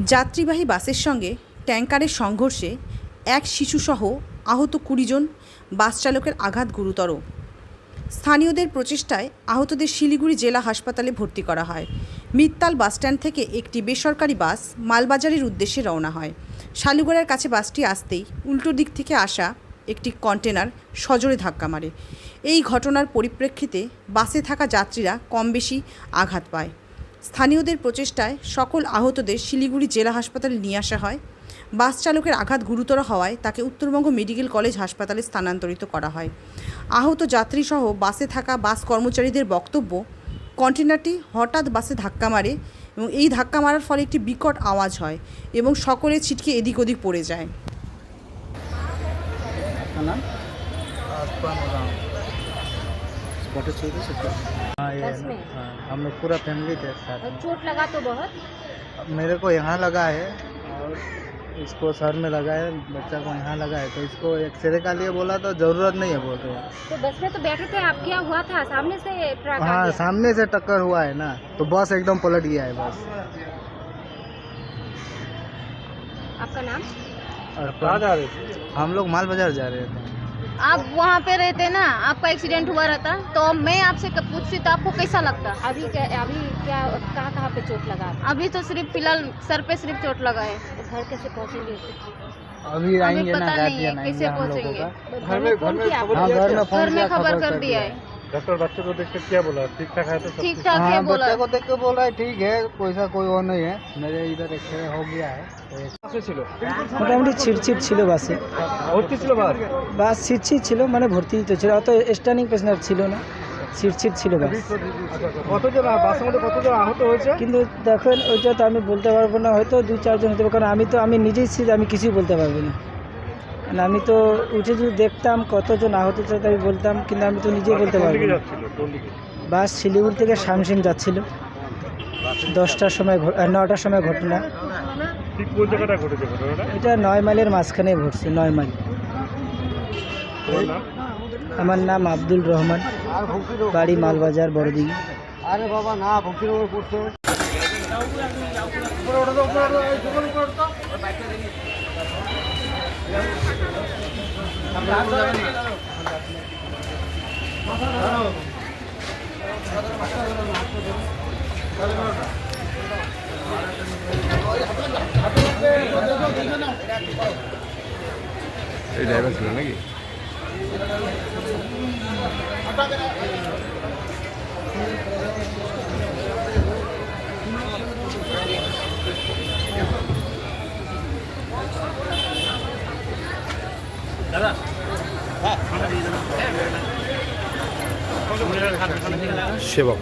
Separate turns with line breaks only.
যাত্রীবাহী বাসের সঙ্গে ট্যাঙ্কারের সংঘর্ষে এক শিশুসহ আহত কুড়ি জন বাস চালকের আঘাত গুরুতর। স্থানীয়দের প্রচেষ্টায় আহতদের শিলিগুড়ি জেলা হাসপাতালে ভর্তি করা হয়। মিত্তাল বাসস্ট্যান্ড থেকে একটি বেসরকারি বাস মালবাজারের উদ্দেশ্যে রওনা হয়। শালুগড়ার কাছে বাসটি আসতেই উল্টো দিক থেকে আসা একটি কন্টেনার সজোরে ধাক্কা মারে। এই ঘটনার পরিপ্রেক্ষিতে বাসে থাকা যাত্রীরা কম বেশি আঘাত পায়। স্থানীয়দের প্রচেষ্টায় সকল আহতদের শিলিগুড়ি জেলা হাসপাতালে নিয়ে আসা হয়। বাস চালকের আঘাত গুরুতর হওয়ায় তাকে উত্তরবঙ্গ মেডিকেল কলেজ হাসপাতালে স্থানান্তরিত করা হয়। আহত যাত্রীসহ বাসে থাকা বাস কর্মচারীদের বক্তব্য কন্টেনারটি হঠাৎ বাসে ধাক্কা মারে এবং এই ধাক্কা মারার ফলে একটি বিকট আওয়াজ হয় এবং সকলে ছিটকে এদিক ওদিক পড়ে যায়।
फ़ोटो चाहिए हाँ ये
बस में?
हाँ, हम लोग पूरा फैमिली थे साथ में
चोट लगा तो बहुत?
मेरे को यहाँ लगा है और इसको सर में लगा है बच्चा को यहाँ लगा है। तो इसको एक्सरे का लिए बोला तो ज़रूरत नहीं है बोल रहे हैं।
तो बस में तो बैठे थे आप क्या हुआ था? सामने से ट्रक
हाँ सामने से टक्कर हुआ है ना तो बस एकदम पलट गया है बस।
आपका नाम?
और कहाँ जा रहे थे? हम लोग माल बाज़ार जा रहे थे।
आप वहाँ पे रहते ना आपका एक्सीडेंट हुआ रहता तो मैं आपसे पूछती तो आपको कैसा लगता?
अभी क्या अभी क्या कहाँ कहाँ पे चोट लगा?
अभी तो सिर्फ़ फ़िलहाल सर पे सिर्फ़ चोट लगा है।
तो घर कैसे पहुँचेंगे?
अभी आएँगे
पता नहीं है, कैसे पहुँचेंगे?
घर में?
हाँ घर में
खबर कर दिया। है।
डॉक्टर बच्चे को देख कर क्या बोला ठीक ठाक है तो सब
ठीक ठाक है
हाँ
बोला
बच्चे को देख के बोल रहा है ठीक है कोई सा कोई वो नहीं है मेरे इधर एक्सरे हो गया है तो एक-
মোটামুটি ছিটছিট ছিল বাসে
ভর্তি ছিল বাস
বাস ছিটছিট ছিল মানে ভর্তি তো ছিল অত স্ট্যান্ডিং পেসেঞ্জার ছিল না ছিটছিট ছিল বাস
কতজন বাসের মধ্যে কতজন আহত হয়েছে
কিন্তু দেখেন ওইটা তো আমি বলতে পারবো না হয়তো দু চারজন হতে পারে কারণ আমি তো আমি নিজেই ছিল আমি কিছুই বলতে পারবো না কারণ আমি তো উঠে যদি দেখতাম কতজন আহত ছিল তো আমি বলতাম, কিন্তু আমি তো নিজেই বলতে পারব বাস শিলিগুড়ি থেকে শামসিং যাচ্ছিল। দশটার সময় নটার সময় ঘটনা। এটা নয় মাইলের মাঝখানে ঘটছে, নয় মাইল। আমার নাম আব্দুল রহমান, বাড়ি মালবাজার, বড়দিঘি।
আরে বাবা, না পড়ছে।
এই ড্রাইভার ছিল নাকি? সেবক।